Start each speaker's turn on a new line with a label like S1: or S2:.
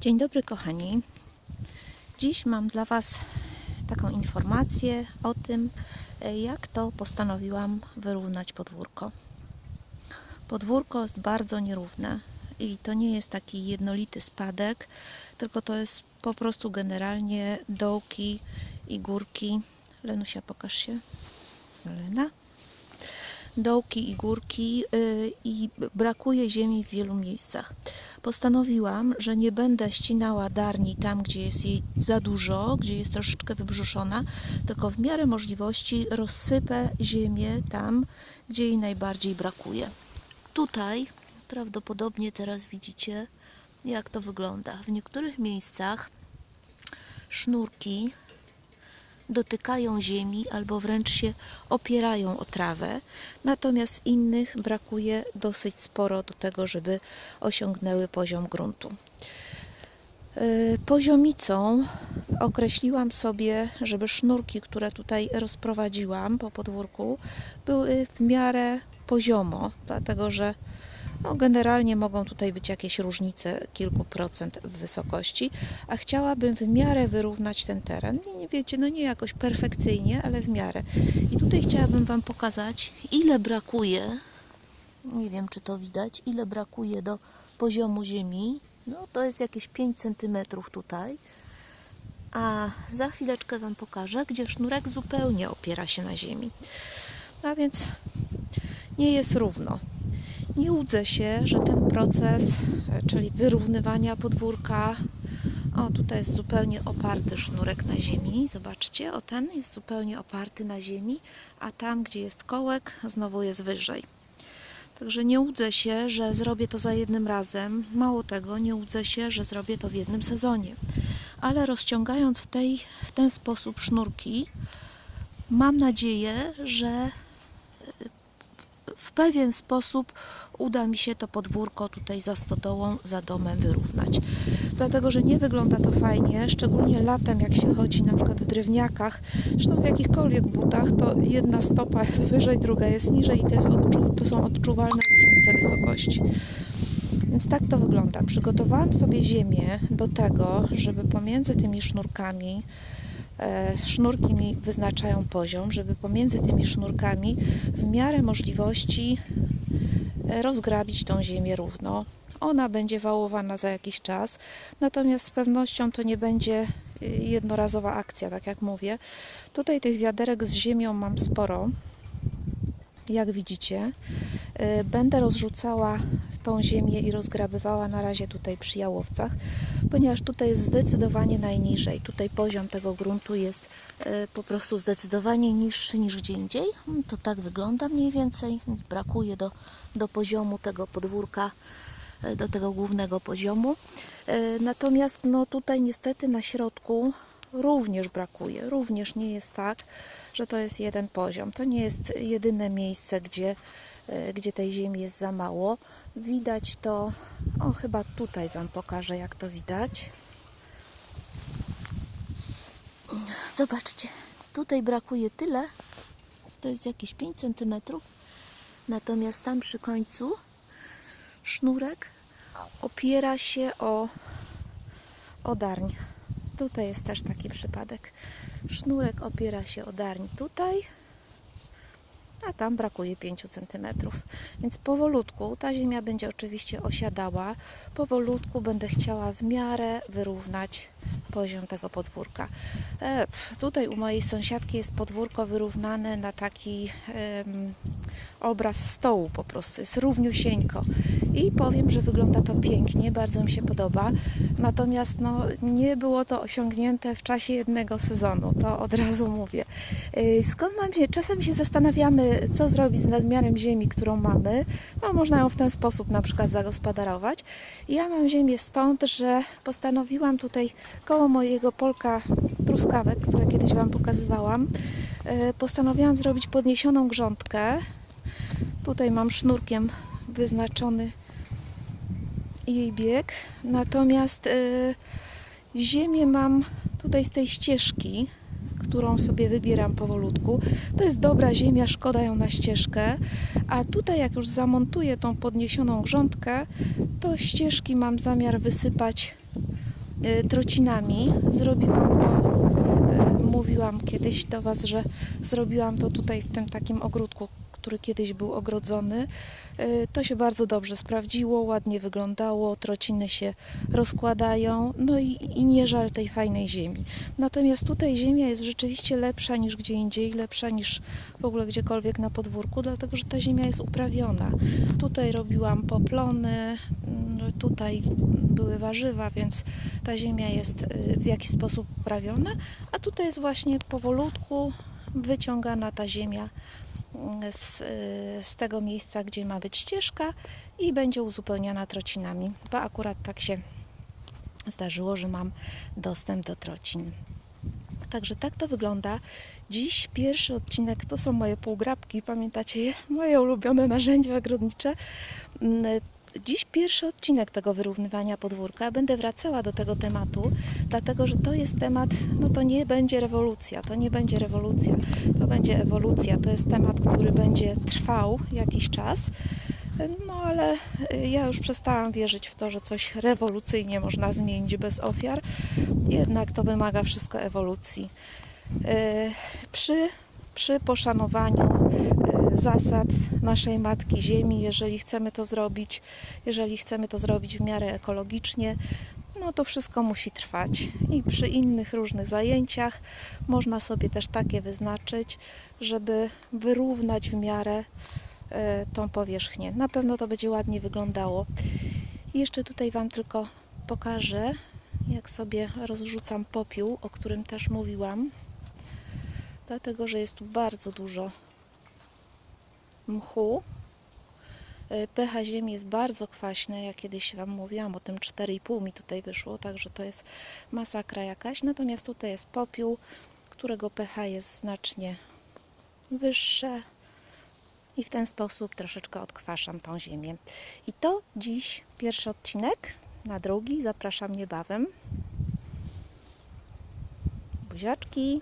S1: Dzień dobry, kochani. Dziś mam dla Was taką informację o tym, e, jak to postanowiłam wyrównać podwórko. Podwórko jest bardzo nierówne i to nie jest taki jednolity spadek, tylko to jest po prostu generalnie dołki i górki. Lenusia, pokaż się. Lena dołki i górki y, i brakuje ziemi w wielu miejscach. Postanowiłam, że nie będę ścinała darni tam, gdzie jest jej za dużo, gdzie jest troszeczkę wybrzuszona, tylko w miarę możliwości rozsypę ziemię tam, gdzie jej najbardziej brakuje. Tutaj prawdopodobnie teraz widzicie, jak to wygląda. W niektórych miejscach sznurki dotykają ziemi albo wręcz się opierają o trawę, natomiast w innych brakuje dosyć sporo do tego, żeby osiągnęły poziom gruntu. Yy, Poziomicą określiłam sobie, żeby sznurki, które tutaj rozprowadziłam po podwórku, były w miarę poziomo, dlatego że no, generalnie mogą tutaj być jakieś różnice kilku procent w wysokości, a chciałabym w miarę wyrównać ten teren. Nie, wiecie, no nie jakoś perfekcyjnie, ale w miarę. I tutaj chciałabym Wam pokazać, ile brakuje, nie wiem czy to widać, ile brakuje do poziomu ziemi. No to jest jakieś 5 cm tutaj. A za chwileczkę Wam pokażę, gdzie sznurek zupełnie opiera się na ziemi. A więc nie jest równo. Nie łudzę się, że ten proces, e, czyli wyrównywania podwórka, o tutaj jest zupełnie oparty sznurek na ziemi, zobaczcie, o ten jest zupełnie oparty na ziemi, a tam, gdzie jest kołek, znowu jest wyżej. Także nie łudzę się, że zrobię to za jednym razem. Mało tego, nie łudzę się, że zrobię to w jednym sezonie. Ale rozciągając w, tej, w ten sposób sznurki, mam nadzieję, że pewien sposób uda mi się to podwórko tutaj za stodołą, za domem wyrównać. Dlatego, że nie wygląda to fajnie, szczególnie latem, jak się chodzi na przykład w drewniakach, zresztą w jakichkolwiek butach, to jedna stopa jest wyżej, druga jest niżej i to, jest odczu- to są odczuwalne różnice wysokości. Więc tak to wygląda. Przygotowałam sobie ziemię do tego, żeby pomiędzy tymi sznurkami sznurki mi wyznaczają poziom, żeby pomiędzy tymi sznurkami w miarę możliwości e, rozgrabić tą ziemię równo. Ona będzie wałowana za jakiś czas, natomiast z pewnością to nie będzie y, jednorazowa akcja, tak jak mówię. Tutaj tych wiaderek z ziemią mam sporo. Jak widzicie, Y, będę rozrzucała tą ziemię i rozgrabywała na razie tutaj przy jałowcach, ponieważ tutaj jest zdecydowanie najniżej. Tutaj poziom tego gruntu jest y, po prostu zdecydowanie niższy niż gdzie indziej. Mm, To tak wygląda mniej więcej, więc brakuje do, do poziomu tego podwórka, y, do tego głównego poziomu. Natomiast no tutaj niestety na środku również brakuje. Również nie jest tak, że to jest jeden poziom. To nie jest jedyne miejsce, gdzie e, gdzie tej ziemi jest za mało. Widać to, o chyba tutaj Wam pokażę jak to widać. Zobaczcie, tutaj brakuje tyle, to jest jakieś 5 cm, natomiast tam przy końcu sznurek opiera się o, o darń. Tutaj jest też taki przypadek. Sznurek opiera się o darń tutaj, a tam brakuje 5 cm. Więc powolutku, ta ziemia będzie oczywiście osiadała, powolutku będę chciała w miarę wyrównać poziom tego podwórka. E, tutaj u mojej sąsiadki jest podwórko wyrównane na taki em, obraz stołu po prostu, jest równiusieńko i powiem, że wygląda to pięknie, bardzo mi się podoba, natomiast no, nie było to osiągnięte w czasie jednego sezonu, to od razu mówię. Yy, Skąd mam się? Czasem się zastanawiamy, co zrobić z nadmiarem ziemi, którą mamy. No, można ją w ten sposób na przykład zagospodarować. Ja mam ziemię stąd, że postanowiłam tutaj koło mojego polka truskawek, które kiedyś Wam pokazywałam, yy, postanowiłam zrobić podniesioną grządkę. Tutaj mam sznurkiem wyznaczony jej bieg. Natomiast y, ziemię mam tutaj z tej ścieżki, którą sobie wybieram powolutku. To jest dobra ziemia, szkoda ją na ścieżkę. A tutaj jak już zamontuję tą podniesioną grządkę, to ścieżki mam zamiar wysypać y, trocinami. Zrobiłam to, y, mówiłam kiedyś do Was, że zrobiłam to tutaj w tym takim ogródku, który kiedyś był ogrodzony. Y, To się bardzo dobrze sprawdziło, ładnie wyglądało, trociny się rozkładają, no i, i nie żal tej fajnej ziemi. Natomiast tutaj ziemia jest rzeczywiście lepsza niż gdzie indziej, lepsza niż w ogóle gdziekolwiek na podwórku, dlatego że ta ziemia jest uprawiona. Tutaj robiłam poplony, mm, tutaj były warzywa, więc ta ziemia jest y, w jakiś sposób uprawiona, a tutaj jest właśnie powolutku wyciągana ta ziemia z, z tego miejsca, gdzie ma być ścieżka i będzie uzupełniana trocinami, bo akurat tak się zdarzyło, że mam dostęp do trocin. Także tak to wygląda. Dziś pierwszy odcinek to są moje półgrabki, pamiętacie je? Moje ulubione narzędzia ogrodnicze. Dziś pierwszy odcinek tego wyrównywania podwórka. Będę wracała do tego tematu, dlatego że to jest temat, no to nie będzie rewolucja, to nie będzie rewolucja, to będzie ewolucja. To jest temat, który będzie trwał jakiś czas. No ale y, ja już przestałam wierzyć w to, że coś rewolucyjnie można zmienić bez ofiar. Jednak to wymaga wszystko ewolucji. Y, Przy, przy poszanowaniu zasad naszej Matki Ziemi, jeżeli chcemy to zrobić, jeżeli chcemy to zrobić w miarę ekologicznie, no to wszystko musi trwać. I przy innych różnych zajęciach można sobie też takie wyznaczyć, żeby wyrównać w miarę e, tą powierzchnię. Na pewno to będzie ładnie wyglądało. I jeszcze tutaj Wam tylko pokażę, jak sobie rozrzucam popiół, o którym też mówiłam. Dlatego, że jest tu bardzo dużo mchu. E, pH ziemi jest bardzo kwaśne. Ja kiedyś Wam mówiłam o tym 4,5 mi tutaj wyszło, także to jest masakra jakaś. Natomiast tutaj jest popiół, którego pH jest znacznie wyższe i w ten sposób troszeczkę odkwaszam tą ziemię. I to dziś pierwszy odcinek. Na drugi zapraszam niebawem. Buziaczki.